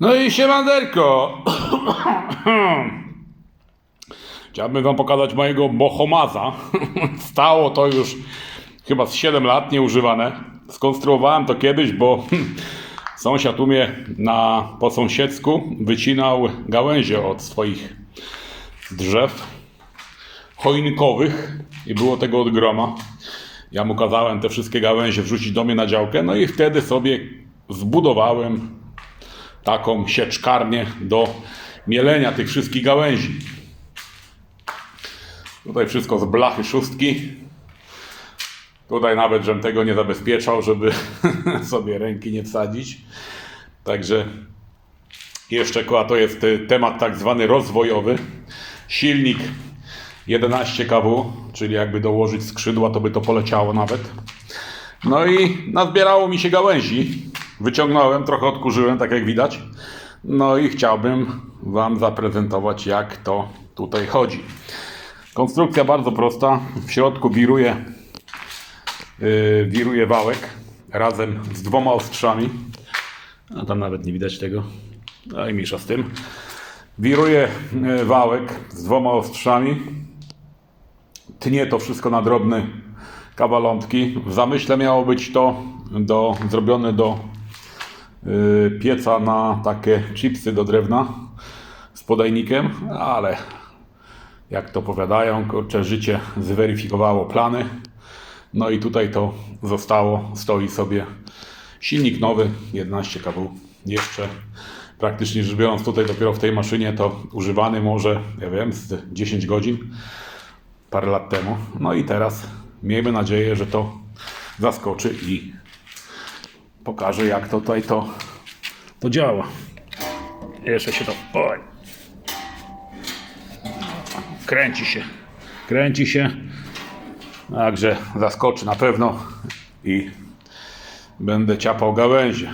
No i siemanderko. Chciałbym wam pokazać mojego bohomaza. Stało to już chyba z 7 lat nieużywane. Skonstruowałem to kiedyś, bo sąsiad u mnie na, po sąsiedzku wycinał gałęzie od swoich drzew choinkowych i było tego od groma. Ja mu kazałem te wszystkie gałęzie wrzucić do mnie na działkę, no i wtedy sobie zbudowałem taką sieczkarnię do mielenia tych wszystkich gałęzi. Tutaj wszystko z blachy szóstki. Tutaj nawet, żebym tego nie zabezpieczał, żeby sobie ręki nie wsadzić. Także jeszcze a to jest y, temat tak zwany rozwojowy. Silnik 11 kW, czyli jakby dołożyć skrzydła, to by to poleciało nawet. No i nazbierało mi się gałęzi. Wyciągnąłem, trochę odkurzyłem, tak jak widać. No i chciałbym Wam zaprezentować, jak to tutaj chodzi. Konstrukcja bardzo prosta. W środku wiruje, yy, wiruje wałek razem z dwoma ostrzami. A tam nawet nie widać tego. No i mniejsza z tym. Wiruje yy, wałek z dwoma ostrzami. Tnie to wszystko na drobne kawalątki. W zamyśle miało być to do, zrobione do pieca na takie chipsy do drewna z podajnikiem, ale jak to powiadają, kurczę, życie zweryfikowało plany. No i tutaj to zostało, stoi sobie silnik nowy, 11 kW. Jeszcze praktycznie rzecz biorąc tutaj dopiero w tej maszynie to używany może, ja wiem, z 10 godzin parę lat temu. No i teraz miejmy nadzieję, że to zaskoczy i pokaże jak to tutaj to, to działa. Jeszcze się to... Oj. Kręci się. Kręci się. Także zaskoczy na pewno i będę ciapał gałęzie.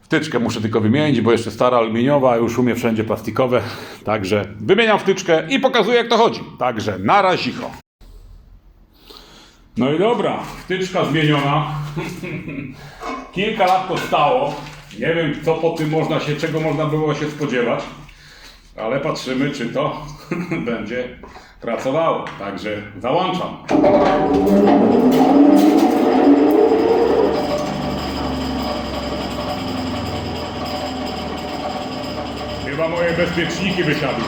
Wtyczkę muszę tylko wymienić, bo jeszcze stara aluminiowa, już umie wszędzie plastikowe. Także wymieniam wtyczkę i pokazuję jak to chodzi. Także na razicho. No i dobra, wtyczka zmieniona. Kilka lat to stało. Nie wiem, co po tym można się, czego można było się spodziewać, ale patrzymy, czy to będzie pracowało. Także załączam. Chyba moje bezpieczniki wysiadły.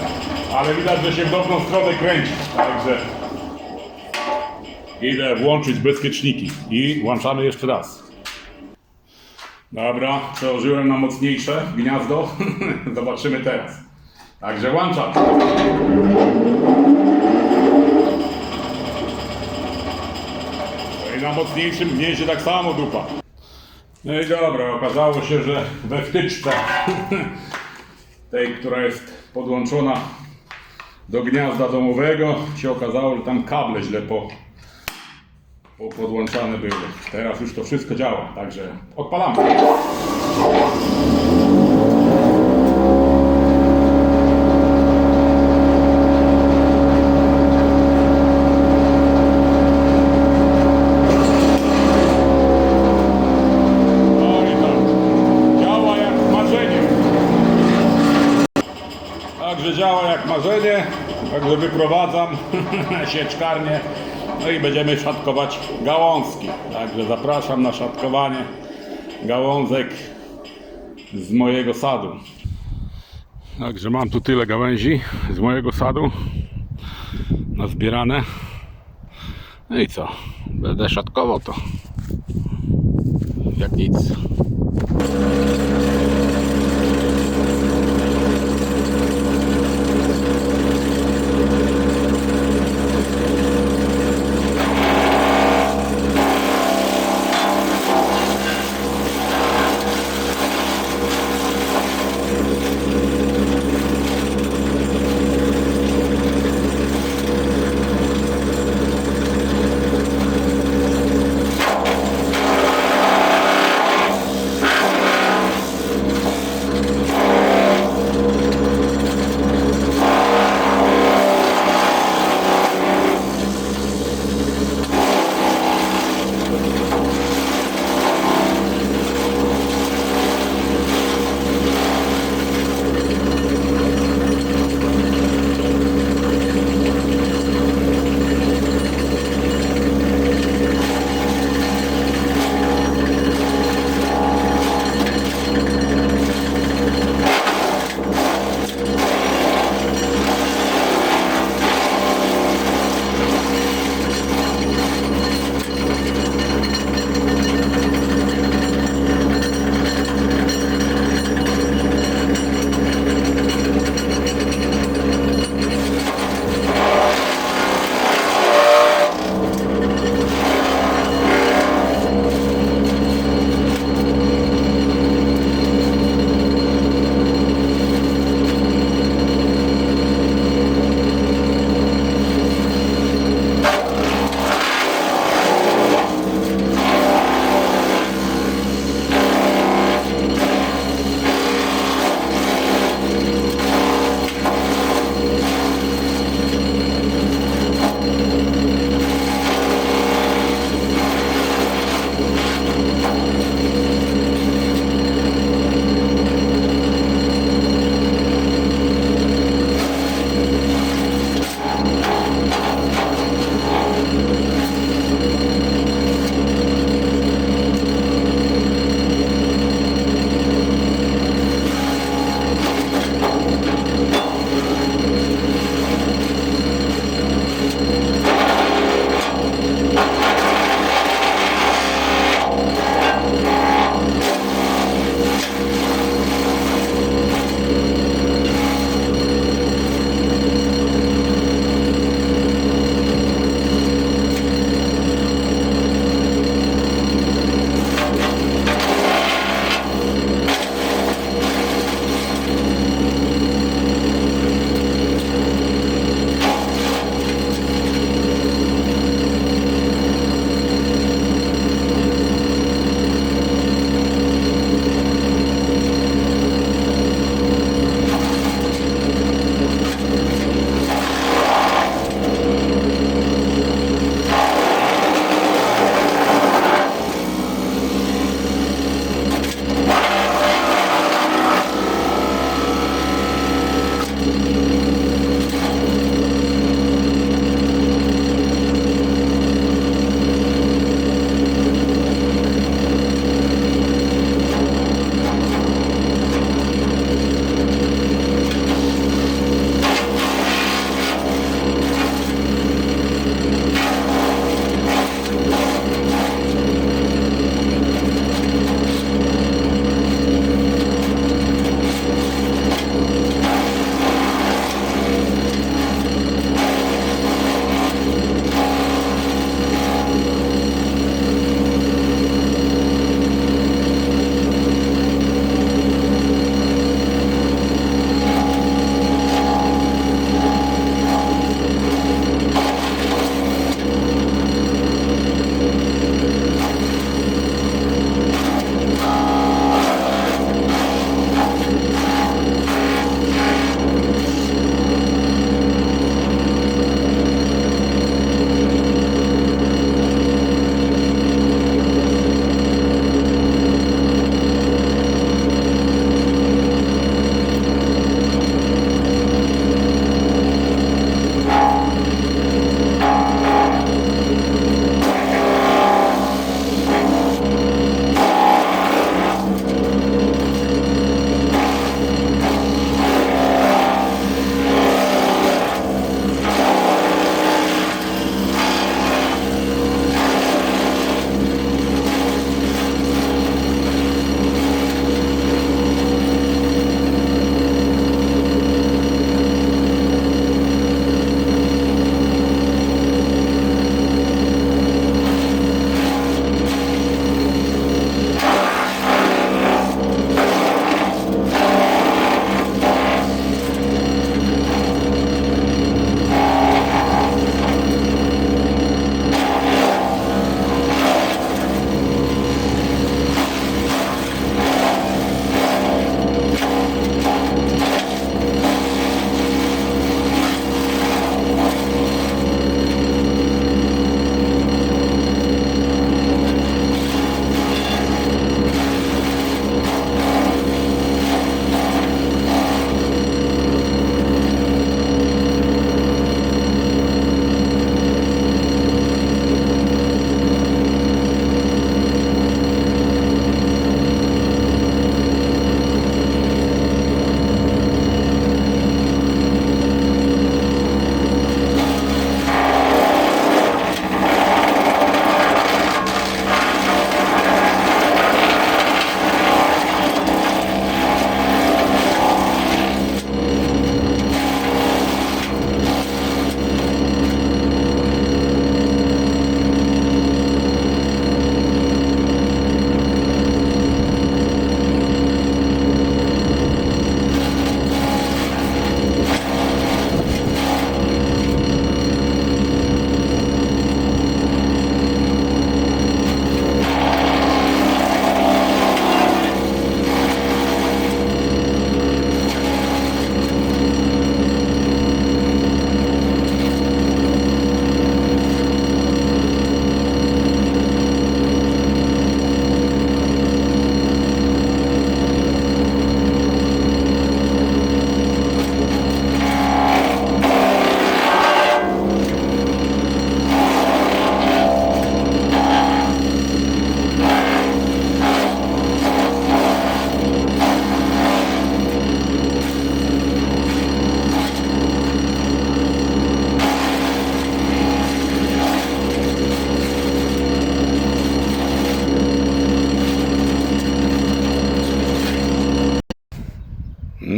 Ale widać, że się w dobrą stronę kręci. Także idę włączyć bezpieczniki. I włączamy jeszcze raz. Dobra, przełożyłem na mocniejsze gniazdo. Zobaczymy teraz. Także włączam. No i na mocniejszym gnieździe tak samo dupa. No i dobra, okazało się, że we wtyczce tej, która jest podłączona do gniazda domowego, się okazało, że tam kable źle po, podłączane były. Teraz już to wszystko działa, także odpalamy. Także działa jak marzenie, także wyprowadzam sieczkarnię, no i będziemy szatkować gałązki. Także zapraszam na szatkowanie gałązek z mojego sadu. Także mam tu tyle gałęzi z mojego sadu nazbierane. No i co? Będę szatkował to. Jak nic.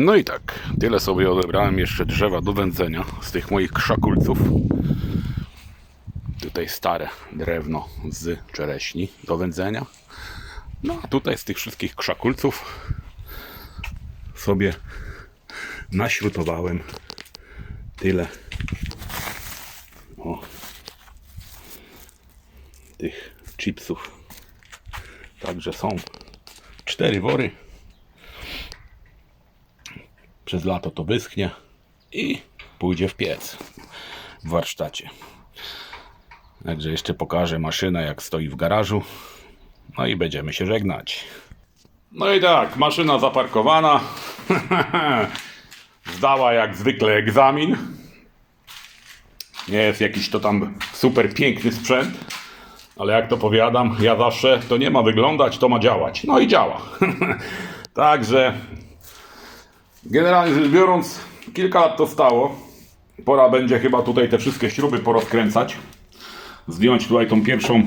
No i tak, tyle sobie odebrałem jeszcze drzewa do wędzenia z tych moich krzakulców. Tutaj stare drewno z czereśni do wędzenia. No a tutaj z tych wszystkich krzakulców sobie naśrutowałem tyle o, tych chipsów. Także są cztery wory. Przez lato to wyschnie i pójdzie w piec w warsztacie. Także jeszcze pokażę maszynę, jak stoi w garażu. No i będziemy się żegnać. No i tak, maszyna zaparkowana. Zdała jak zwykle egzamin. Nie jest jakiś to tam super piękny sprzęt, ale jak to powiadam, ja zawsze to nie ma wyglądać, to ma działać. No i działa. Także generalnie rzecz biorąc, kilka lat to stało. Pora będzie chyba tutaj te wszystkie śruby porozkręcać. Zdjąć tutaj tą pierwszą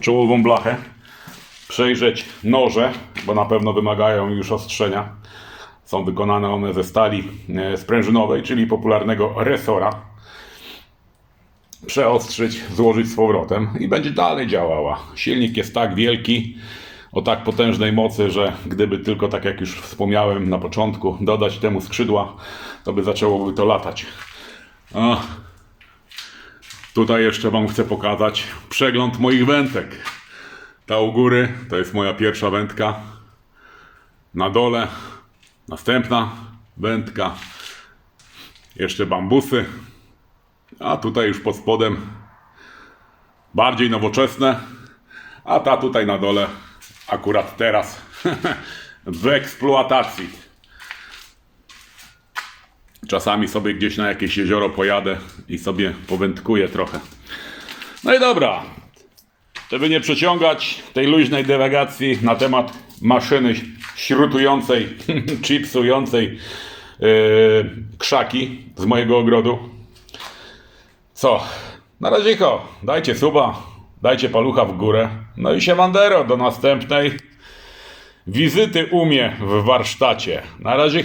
czołową blachę. Przejrzeć noże, bo na pewno wymagają już ostrzenia. Są wykonane one ze stali e, sprężynowej, czyli popularnego resora przeostrzyć, złożyć z powrotem i będzie dalej działała. Silnik jest tak wielki, o tak potężnej mocy, że gdyby tylko, tak jak już wspomniałem na początku, dodać temu skrzydła, to by zaczęłoby to latać. Tutaj jeszcze Wam chcę pokazać przegląd moich wędek. Ta u góry to jest moja pierwsza wędka. Na dole następna wędka. Jeszcze bambusy. A tutaj już pod spodem bardziej nowoczesne, a ta tutaj na dole akurat teraz w eksploatacji. Czasami sobie gdzieś na jakieś jezioro pojadę i sobie powędkuję trochę. No i dobra, żeby nie przeciągać tej luźnej dywagacji na temat maszyny śrutującej, chipsującej yy, krzaki z mojego ogrodu. Co? Na razie. Dajcie suba, dajcie palucha w górę. No i siemandero do następnej wizyty u mnie w warsztacie. Na razie.